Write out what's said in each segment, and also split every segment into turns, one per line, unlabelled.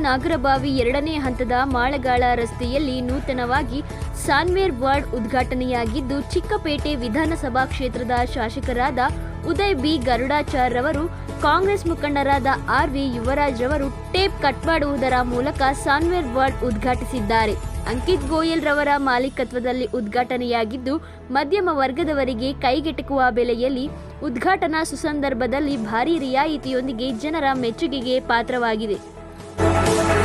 ನಾಗರಬಾವಿ ಎರಡನೇ ಹಂತದ ಮಾಳಗಾಳ ರಸ್ತೆಯಲ್ಲಿ ನೂತನವಾಗಿ ಸಾನ್ವೇರ್ ವಾರ್ಡ್ ಉದ್ಘಾಟನೆಯಾಗಿದ್ದು, ಚಿಕ್ಕಪೇಟೆ ವಿಧಾನಸಭಾ ಕ್ಷೇತ್ರದ ಶಾಸಕರಾದ ಉದಯ್ ಬಿ. ಗರುಡಾಚಾರ್ ರವರು, ಕಾಂಗ್ರೆಸ್ ಮುಖಂಡರಾದ ಆರ್. ವಿ. ಯುವರಾಜ್ ರವರು ಟೇಪ್ ಕಟ್ ಮಾಡುವುದರ ಮೂಲಕ ಸಾನ್ವೇರ್ ವಾರ್ಡ್ ಉದ್ಘಾಟಿಸಿದ್ದಾರೆ. ಅಂಕಿತ್ ಗೋಯಲ್ ರವರ ಮಾಲೀಕತ್ವದಲ್ಲಿ ಉದ್ಘಾಟನೆಯಾಗಿದ್ದು, ಮಧ್ಯಮ ವರ್ಗದವರಿಗೆ ಕೈಗೆಟಕುವ ಬೆಲೆಯಲ್ಲಿ ಉದ್ಘಾಟನಾ ಸುಸಂದರ್ಭದಲ್ಲಿ ಭಾರೀ ರಿಯಾಯಿತಿಯೊಂದಿಗೆ ಜನರ ಮೆಚ್ಚುಗೆಗೆ ಪಾತ್ರವಾಗಿದೆ.
Thank you.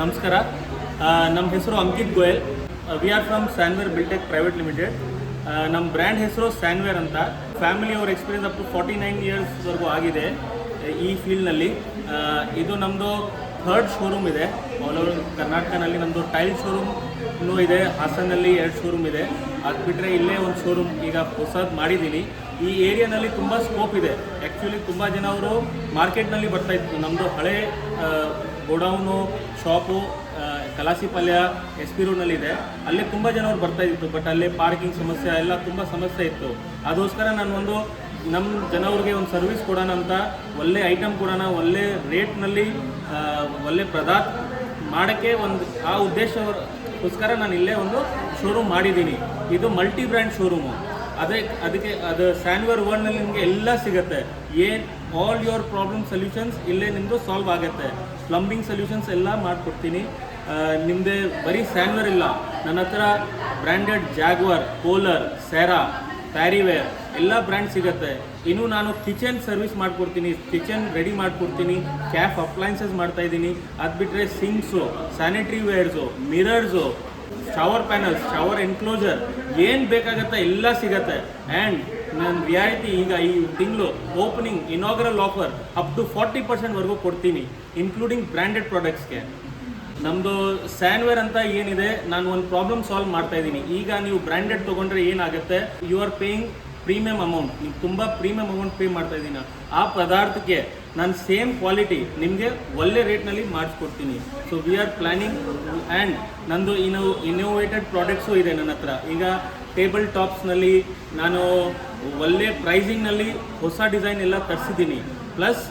ನಮಸ್ಕಾರ. ನಮ್ಮ ಹೆಸರು Ankit Goyal. We are from Sanware Biltech private limited ನಮ್ಮ ಬ್ರ್ಯಾಂಡ್ ಹೆಸರು ಸ್ಯಾನ್ವೇರ್ ಅಂತ. ಫ್ಯಾಮಿಲಿ ಅವ್ರ experience up to forty nine ಇಯರ್ಸ್ವರೆಗೂ ಆಗಿದೆ ಈ ಫೀಲ್ಡ್ನಲ್ಲಿ ಇದು ನಮ್ಮದು ಥರ್ಡ್ ಶೋರೂಮ್ ಇದೆ. ಆಲ್ ಓವರ್ ಕರ್ನಾಟಕನಲ್ಲಿ ನಮ್ಮದು ಟೈಲ್ ಶೋರೂಮ್ನೂ ಇದೆ ಹಾಸನಲ್ಲಿ ಎರಡು ಶೋರೂಮ್ ಇದೆ. ಅದು ಬಿಟ್ಟರೆ ಇಲ್ಲೇ ಒಂದು ಶೋರೂಮ್ ಈಗ ಹೊಸದು ಮಾಡಿದ್ದೀನಿ ಈ ಏರಿಯಾನಲ್ಲಿ ತುಂಬ ಸ್ಕೋಪ್ ಇದೆ. ಆ್ಯಕ್ಚುಲಿ ತುಂಬ ಜನ ಅವರು ಮಾರ್ಕೆಟ್ನಲ್ಲಿ ಬರ್ತಾ ಇತ್ತು ನಮ್ಮದು ಹಳೆ godown, shop Kalasipalya S P ರೋಡ್ನಲ್ಲಿದೆ ಅಲ್ಲಿ ತುಂಬ ಜನವ್ರು ಬರ್ತಾ ಇತ್ತು ಬಟ್ ಅಲ್ಲಿ ಪಾರ್ಕಿಂಗ್ ಸಮಸ್ಯೆ, ಎಲ್ಲ ತುಂಬ ಸಮಸ್ಯೆ ಇತ್ತು. ಅದೋಸ್ಕರ ನಾನು ಒಂದು ನಮ್ಮ ಜನವ್ರಿಗೆ ಒಂದು ಸರ್ವಿಸ್ ಕೊಡೋಣ ಅಂತ, ಒಳ್ಳೆ ಐಟಮ್ ಕೊಡೋಣ, ಒಳ್ಳೆ ರೇಟ್ನಲ್ಲಿ ಒಳ್ಳೆ ಪದಾರ್ಥ ಮಾಡೋಕ್ಕೆ ಒಂದು, ಆ ಉದ್ದೇಶಕ್ಕೋಸ್ಕರ ನಾನು ಇಲ್ಲೇ ಒಂದು ಶೋರೂಮ್ ಮಾಡಿದ್ದೀನಿ. ಇದು ಮಲ್ಟಿ ಬ್ರ್ಯಾಂಡ್ ಶೋರೂಮು ಅದೇ ಅದಕ್ಕೆ ಅದು ಸ್ಯಾನ್ವರ್ ವರ್ಡ್ನಲ್ಲಿ ನಿಮಗೆ ಎಲ್ಲ ಸಿಗುತ್ತೆ. ಏನು ಆಲ್ ಯುವರ್ ಪ್ರಾಬ್ಲಮ್ ಸೊಲ್ಯೂಷನ್ಸ್ ಇಲ್ಲೇ ನಿಮ್ಮದು ಸಾಲ್ವ್ ಆಗುತ್ತೆ. ಪ್ಲಂಬಿಂಗ್ ಸೊಲ್ಯೂಷನ್ಸ್ ಎಲ್ಲ ಮಾಡಿಕೊಡ್ತೀನಿ. ನಿಮ್ಮದೇ ಬರೀ ಸ್ಯಾನ್ವರ್ ಇಲ್ಲ. ನನ್ನ ಹತ್ರ branded Jaguar Kohler Cera Parryware ಎಲ್ಲ ಬ್ರ್ಯಾಂಡ್ ಸಿಗುತ್ತೆ. ಇನ್ನು ನಾನು ಕಿಚನ್ ಸರ್ವಿಸ್ ಮಾಡಿಕೊಡ್ತೀನಿ. ಕಿಚನ್ ರೆಡಿ ಮಾಡಿಕೊಡ್ತೀನಿ. ಕ್ಯಾಫ್ ಅಪ್ಲೈನ್ಸಸ್ ಮಾಡ್ತಾ ಇದ್ದೀನಿ. ಅದು ಬಿಟ್ಟರೆ sinks sanitary wares mirrors shower panels shower enclosure ಏನು ಬೇಕಾಗತ್ತೆ ಎಲ್ಲ ಸಿಗತ್ತೆ. ಆ್ಯಂಡ್ ನಾನು ರಿಯಾಯಿತಿ ಈಗ ಈ ತಿಂಗಳು opening inaugural offer up to forty ಪರ್ಸೆಂಟ್ವರೆಗೂ ಕೊಡ್ತೀನಿ ಇನ್ಕ್ಲೂಡಿಂಗ್ ಬ್ರ್ಯಾಂಡೆಡ್ ಪ್ರಾಡಕ್ಟ್ಸ್ಗೆ ನಮ್ಮದು ಸ್ಯಾನ್ವೇರ್ ಅಂತ ಏನಿದೆ, ನಾನು ಒಂದು ಪ್ರಾಬ್ಲಮ್ ಸಾಲ್ವ್ ಮಾಡ್ತಾ ಇದ್ದೀನಿ. ಈಗ ನೀವು ಬ್ರ್ಯಾಂಡೆಡ್ ತೊಗೊಂಡ್ರೆ ಏನಾಗುತ್ತೆ? You are paying premium amount ನೀವು ತುಂಬ ಪ್ರೀಮಿಯಂ ಅಮೌಂಟ್ ಪೇ ಮಾಡ್ತಾ ಇದ್ದೀನಿ. ಆ ಪದಾರ್ಥಕ್ಕೆ ನಾನು ಸೇಮ್ ಕ್ವಾಲಿಟಿ ನಿಮಗೆ ಒಳ್ಳೆ ರೇಟ್ನಲ್ಲಿ ಮಾಡಿಸ್ಕೊಡ್ತೀನಿ. So we are planning and ನಂದು ಇನೋ ಇನ್ನೋವೇಟೆಡ್ ಪ್ರಾಡಕ್ಟ್ಸು ಇದೆ ನನ್ನ ಹತ್ರ. ಈಗ ಟೇಬಲ್ ಟಾಪ್ಸ್ನಲ್ಲಿ ನಾನು ಒಳ್ಳೆ ಪ್ರೈಸಿಂಗ್ನಲ್ಲಿ ಹೊಸ ಡಿಸೈನ್ ಎಲ್ಲ ತರಿಸಿದ್ದೀನಿ. ಪ್ಲಸ್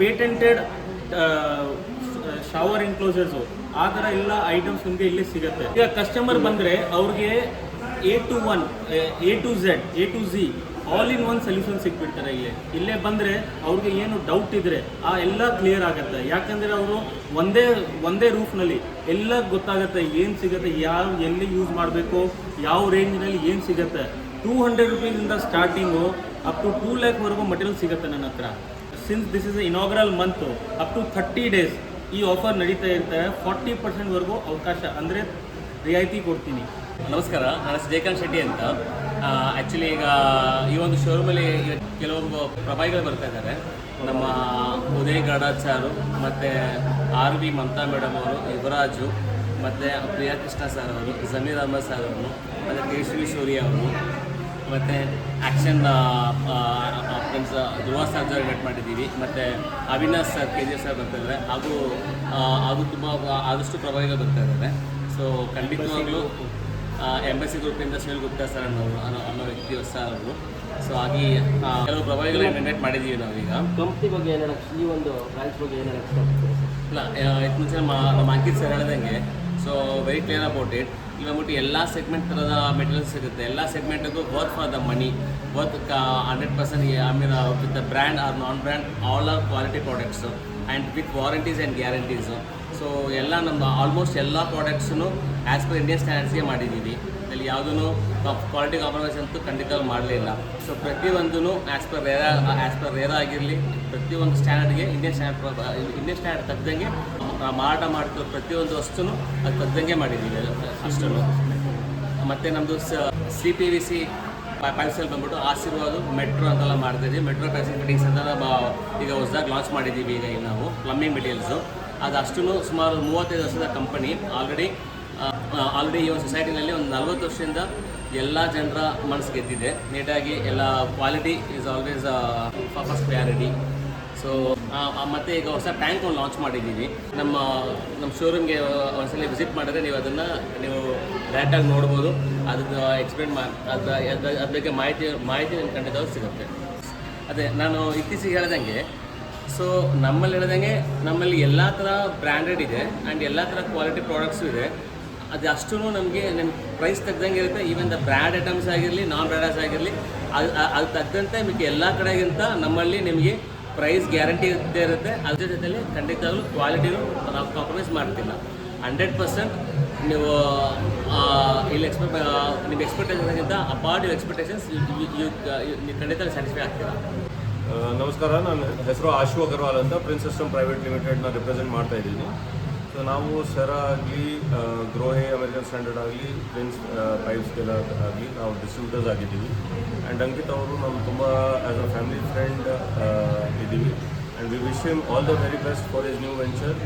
ಪೇಟೆಂಟೆಡ್ ಶವರ್ ಎನ್ಕ್ಲೋಸರ್ಸು ಆ ಥರ ಎಲ್ಲ ಐಟಮ್ಸ್ ನಿಮಗೆ ಇಲ್ಲೇ ಸಿಗುತ್ತೆ. ಈಗ ಕಸ್ಟಮರ್ ಬಂದರೆ ಅವ್ರಿಗೆ A to one A to Z A to Z all in one solution ಸಿಕ್ಬಿಡ್ತಾರೆ ಇಲ್ಲಿ. ಇಲ್ಲೇ ಬಂದರೆ ಅವ್ರಿಗೆ ಏನು ಡೌಟ್ ಇದ್ದರೆ ಆ ಎಲ್ಲ ಕ್ಲಿಯರ್ ಆಗುತ್ತೆ. ಯಾಕಂದರೆ ಅವರು ಒಂದೇ ಒಂದೇ ರೂಫ್ನಲ್ಲಿ ಎಲ್ಲ ಗೊತ್ತಾಗುತ್ತೆ ಏನು ಸಿಗುತ್ತೆ, ಯಾವ ಎಲ್ಲಿ ಯೂಸ್ ಮಾಡಬೇಕು, ಯಾವ ರೇಂಜ್ನಲ್ಲಿ ಏನು ಸಿಗುತ್ತೆ. ಟೂ ಹಂಡ್ರೆಡ್ ರುಪೀಸಿಂದ ಸ್ಟಾರ್ಟಿಂಗು ಅಪ್ ಟು ಟೂ ಲ್ಯಾಕ್ವರೆಗೂ ಮಟೀರಿಯಲ್ ಸಿಗುತ್ತೆ ನನ್ನ ಹತ್ರ. Since this is inaugural month up to thirty days ಈ ಆಫರ್ ನಡೀತಾ ಇರ್ತಾರೆ ಫಾರ್ಟಿ ಪರ್ಸೆಂಟ್ವರೆಗೂ ಅವಕಾಶ. ಅಂದರೆ ರಿಯಾಯಿತಿ ಕೊಡ್ತೀನಿ.
ನಮಸ್ಕಾರ ನನ್ನ ಹೆಸರು ಶೆಟ್ಟಿ ಅಂತ. ಆ್ಯಕ್ಚುಲಿ ಈಗ ಈ ಒಂದು ಶೋರೂಮಲ್ಲಿ ಕೆಲವೊಂದು ಪ್ರಭಾವಿಗಳು ಬರ್ತಾ ಇದ್ದಾರೆ. ನಮ್ಮ ಉದಯ್ ಗಡಾಚಾರು, ಮತ್ತು ಆರ್ ವಿ ಮಮತಾ ಮೇಡಮ್ ಅವರು, ಯುವರಾಜು, ಮತ್ತು ಪ್ರಿಯಾ ಕೃಷ್ಣ ಸರ್ ಅವರು, ಜಮೀರ್ ಅಹಮದ್ ಸರ್ ಅವರು, ಮತ್ತು ಕೇಶವಿ ಸೂರ್ಯ ಅವರು, ಮತ್ತು ಆ್ಯಕ್ಷನ್ ಫ್ರೆಂಡ್ಸ್ ಧ್ರುವ ಸರ್ಜರ್ ಮೆಟ್ ಮಾಡಿದ್ದೀವಿ. ಮತ್ತು Avinash sir K G sir ಬರ್ತಾ ಇದ್ದಾರೆ. ಹಾಗೂ ಹಾಗೂ ತುಂಬ ಆದಷ್ಟು ಪ್ರಭಾವಿಗಳು ಬರ್ತಾ ಇದ್ದಾರೆ. ಸೊ ಖಂಡಿತವಾಗ್ಲೂ ಎಂಬಸಿ ಗ್ರೂಪಿಂದ ಸುನಿಲ್ ಗುಪ್ತಾ ಸರ್ ಅನ್ನೋರು ಅನ್ನೋ ಅನ್ನೋ ವ್ಯಕ್ತಿ ಸರ್ ಅವರು. ಸೊ ಹಾಗೆ ಕೆಲವು ಪ್ರಭಾವಿಗಳನ್ನ ಇನ್ವೈಟ್ ಮಾಡಿದ್ದೀವಿ ನಾವೀಗ
ಕಂಪ್ನಿ ಬಗ್ಗೆ ಏನು ಈ ಒಂದು ಬ್ರಾಂಚ್ ಬಗ್ಗೆ ಏನು
ಇಲ್ಲ ಇದಕ್ಕೆ ಮುಂಚೆ ನಮ್ಮ ಅಂಕಿತ್ ಸರ್ ಹೇಳ್ದಂಗೆ so very clear about it ಇಲ್ಲಿ ಬಂದ್ಬಿಟ್ಟು ಎಲ್ಲ ಸೆಗ್ಮೆಂಟ್ ಥರದ ಮೆಟೀರಿಯಲ್ಸ್ ಸಿಗುತ್ತೆ. ಎಲ್ಲ ಸೆಗ್ಮೆಂಟಿಗೂ worth for the money worth hundred percent I mean with the brand or non brand all are quality products and with warranties and guarantees so ಎಲ್ಲ ನಮ್ಮ almost ಎಲ್ಲ ಪ್ರಾಡಕ್ಟ್ಸನ್ನು ಆ್ಯಸ್ ಪರ್ ಇಂಡಿಯನ್ ಸ್ಟ್ಯಾಂಡರ್ಡ್ಸ್ಗೆ ಮಾಡಿದ್ದೀವಿ ಅಲ್ಲಿ ಯಾವುದೂ ಕ್ವಾಲಿಟಿ ಕಾಂಪ್ರಮೈಸ್ ಅಂತೂ ಖಂಡಿತ ಮಾಡಲಿಲ್ಲ ಸೊ ಪ್ರತಿಯೊಂದೂ as per RERA as per RERA ಆಗಿರಲಿ, ಪ್ರತಿಯೊಂದು ಸ್ಟ್ಯಾಂಡರ್ಡ್ಗೆ ಇಂಡಿಯನ್ ಸ್ಟ್ಯಾಂಡರ್ಡ್ ಇಂಡಿಯನ್ ಸ್ಟ್ಯಾಂಡರ್ಡ್ ತಗ್ದಂಗೆ ಮಾರಾಟ ಮಾಡ್ತಿರೋ ಪ್ರತಿಯೊಂದು ವಸ್ತುನು ಅದು ತಗ್ದಂಗೆ ಮಾಡಿದ್ದೀವಿ ಅಷ್ಟು ಮತ್ತು ನಮ್ಮದು ಸಿ ಪಿ ವಿ ಸಿ ಪೈಪ್ಸಲ್ಲಿ ಬಂದ್ಬಿಟ್ಟು ಆಶೀರ್ವಾದ ಮೆಟ್ರೋ ಅಂತೆಲ್ಲ ಮಾಡ್ತಿದ್ದೀವಿ ಮೆಟ್ರೋ ಪ್ಯಾಸಿಂಗ್ ಫಿಟ್ಟಿಂಗ್ಸ್ ಅಂತ ಈಗ ಹೊಸದಾಗಿ ಲಾಂಚ್ ಮಾಡಿದ್ದೀವಿ ಈಗ ನಾವು ಪ್ಲಮ್ಮಿಂಗ್ ಮೆಟೀರಿಯಲ್ಸು ಅದು ಅಷ್ಟು ಸುಮಾರು ಮೂವತ್ತೈದು ವರ್ಷದ ಕಂಪನಿ ಆಲ್ರೆಡಿ ಆಲ್ರೆಡಿ ಈ ಒಂದು ಸೊಸೈಟಿನಲ್ಲಿ ಒಂದು ನಲ್ವತ್ತು ವರ್ಷದಿಂದ ಎಲ್ಲ ಜನರ ಮನಸ್ಸು ಗೆದ್ದಿದೆ. ನೀಟಾಗಿ ಎಲ್ಲ quality is always first priority so ಮತ್ತೆ ಈಗ ಹೊಸ ಟ್ಯಾಂಕ್ ಒಂದು ಲಾಂಚ್ ಮಾಡಿದ್ದೀವಿ ನಮ್ಮ ನಮ್ಮ ಶೋರೂಮ್ಗೆ ಒಂದ್ಸಲ ವಿಸಿಟ್ ಮಾಡಿದ್ರೆ ನೀವು ಅದನ್ನು, ನೀವು ಡೈರೆಕ್ಟಾಗಿ ನೋಡ್ಬೋದು. ಅದನ್ನು ಎಕ್ಸ್ಪ್ಲೇನ್ ಮಾಡಿ ಅದ್ರ ಅದ್ರ ಬಗ್ಗೆ ಮಾಹಿತಿ ಮಾಹಿತಿ ನಿಮ್ಗೆ ಖಂಡಿತವಾಗಿ ಸಿಗುತ್ತೆ. ಅದೇ, ನಾನು ಇತ್ತೀಚೆಗೆ ಹೇಳ್ದಂಗೆ ಸೊ ನಮ್ಮಲ್ಲಿ ಹೇಳ್ದಂಗೆ ನಮ್ಮಲ್ಲಿ ಎಲ್ಲ ಥರ ಬ್ರ್ಯಾಂಡೆಡ್ ಇದೆ ಆ್ಯಂಡ್ ಎಲ್ಲ ಥರ ಕ್ವಾಲಿಟಿ ಪ್ರಾಡಕ್ಟ್ಸು ಇದೆ ಅದು ಅಷ್ಟು ನಮಗೆ ನಿಮ್ಮ ಪ್ರೈಸ್ ತೆಗ್ದಂಗೆ ಇರುತ್ತೆ ಈವನ್ ದ ಬ್ರ್ಯಾಂಡ್ ಐಟಮ್ಸ್ ಆಗಿರಲಿ ನಾನ್ ಬ್ರ್ಯಾಂಡರ್ಸ್ ಆಗಿರಲಿ ಅದು ಅದು ತಕ್ಕಂತೆ ನಿಮಗೆ ಎಲ್ಲ ಕಡೆಗಿಂತ ನಮ್ಮಲ್ಲಿ ನಿಮಗೆ ಪ್ರೈಸ್ ಗ್ಯಾರಂಟಿ ಇದ್ದೇ ಇರುತ್ತೆ ಅದ್ರ ಜೊತೆಯಲ್ಲಿ ಖಂಡಿತವಾಗ್ಲೂ ಕ್ವಾಲಿಟಿನೂ ನಾವು ಕಾಂಪ್ರಮೈಸ್ ಮಾಡ್ತಿಲ್ಲ ಹಂಡ್ರೆಡ್ ಪರ್ಸೆಂಟ್ ನೀವು ಇಲ್ಲಿ ಎಕ್ಸ್ಪೆಕ್ಟ್ ನಿಮ್ಮ ಎಕ್ಸ್ಪೆಕ್ಟೇಷನ್ಗಿಂತ ಅಪಾರ್ಟ್ ಯು ಎಕ್ಸ್ಪೆಕ್ಟೇಷನ್ಸ್ ನೀವು ಖಂಡಿತ ಸ್ಯಾಟಿಸ್ಫೈ ಆಗ್ತೀರಾ
ನಮಸ್ಕಾರ ನನ್ನ ಹೆಸರು ಆಶು ಅಗರ್ವಾಲ್ ಅಂತ ಪ್ರಿನ್ಸ್ ಸಿಸ್ಟಮ್ ಪ್ರೈವೇಟ್ ಲಿಮಿಟೆಡ್ನ ರಿಪ್ರೆಸೆಂಟ್ ಮಾಡ್ತಾ ಇದ್ದೀನಿ. ಸೊ ನಾವು ಸೆರ ಆಗಲಿ ಗ್ರೋಹೆ ಅಮೆರಿಕನ್ ಸ್ಟ್ಯಾಂಡರ್ಡ್ ಆಗಲಿ ಪ್ರಿನ್ಸ್ ಪೈಪ್ಸ್ ಆಗಲಿ ನಾವು ಡಿಸ್ಟ್ರಿಬ್ಯೂಟರ್ಸ್ ಆಗಿದ್ದೀವಿ. ಆ್ಯಂಡ್ ಅಂಕಿತ್ ಅವರು ನಮ್ಮ ತುಂಬ ಆ್ಯಸ್ ಅ ಫ್ಯಾಮಿಲಿ ಫ್ರೆಂಡ್ ಇದ್ದೀವಿ. And we wish him all the very best for is new venture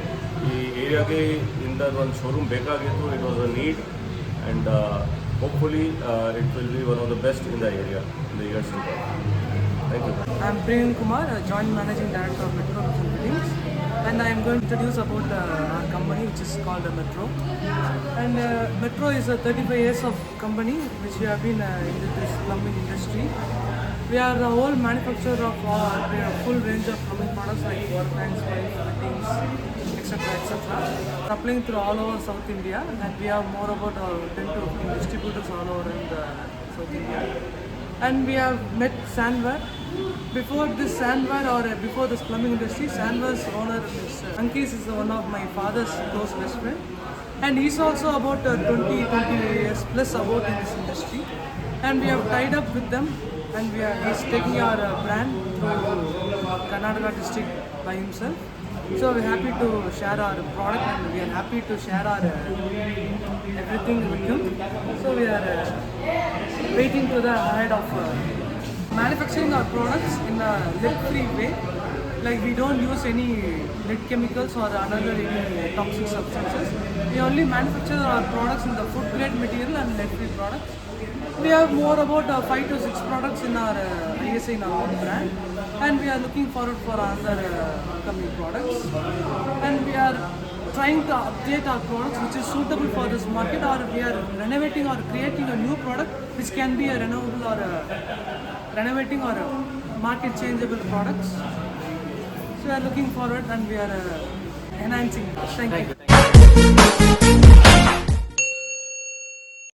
ಈ ಏರಿಯಾಗೆ ಇಂದ ಒಂದು ಶೋರೂಮ್ ಬೇಕಾಗಿತ್ತು. It was a need and hopefully it will be one of the best in the area in the years to
I'm Priyam Kumar, Joint Managing Director of Metro Buildings. And I'm going to introduce about uh, our company, which is called uh, Metro. And uh, Metro is a 35 years of company, which we have been uh, in this plumbing industry. We are the whole manufacturer of uh, full range of plumbing products like water tanks, pipes, fittings, etc. etc. Supplying through all over South India, and we have more about uh, 10 to 15 distributors all over in the South India. And we have met Sandware, before this Sandware or uh, before this plumbing industry, Sandware's owner is uh, Ankis is one of my father's close best friend, and he's also about uh, 20 20 years plus about in this industry, and we have tied up with them, and we are he's taking our uh, brand through Karnataka district by himself. So we're happy to share our product and we are happy to share our uh, everything with you. So we are uh, waiting to the ahead of uh, manufacturing our products in a lead-free way. Like we don't use any lead chemicals or another any toxic substances. We only manufacture our products in the food grade material and lead-free products. We have more about uh, five to six products in our uh, ISA in our own brand, and we are looking forward for other uh, upcoming products. And we are trying to update our products which is suitable for this market, or we are renovating or creating a new product which can be a renewable or a renovating or market changeable products. So we are looking forward and we are uh, enhancing. Thank you.